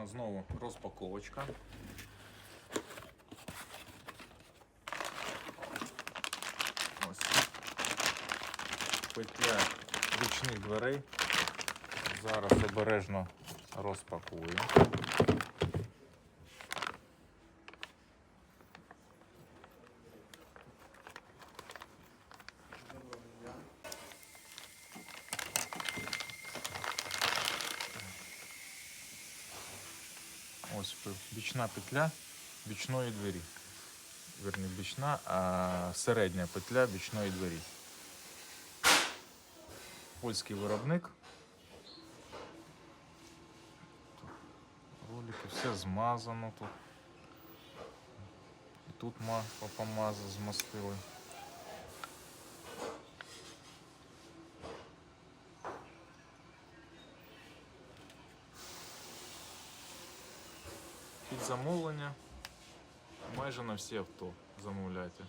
Ну, знову розпаковочка. Ось. Петля ручних дверей. Зараз обережно розпакую. Ось бічна петля бічної двері. Верні, бічна, а середня петля бічної двері. Польський виробник. Ролики, все змазано тут. І тут помазали, змастили. Під замовлення майже на всі авто замовляйте.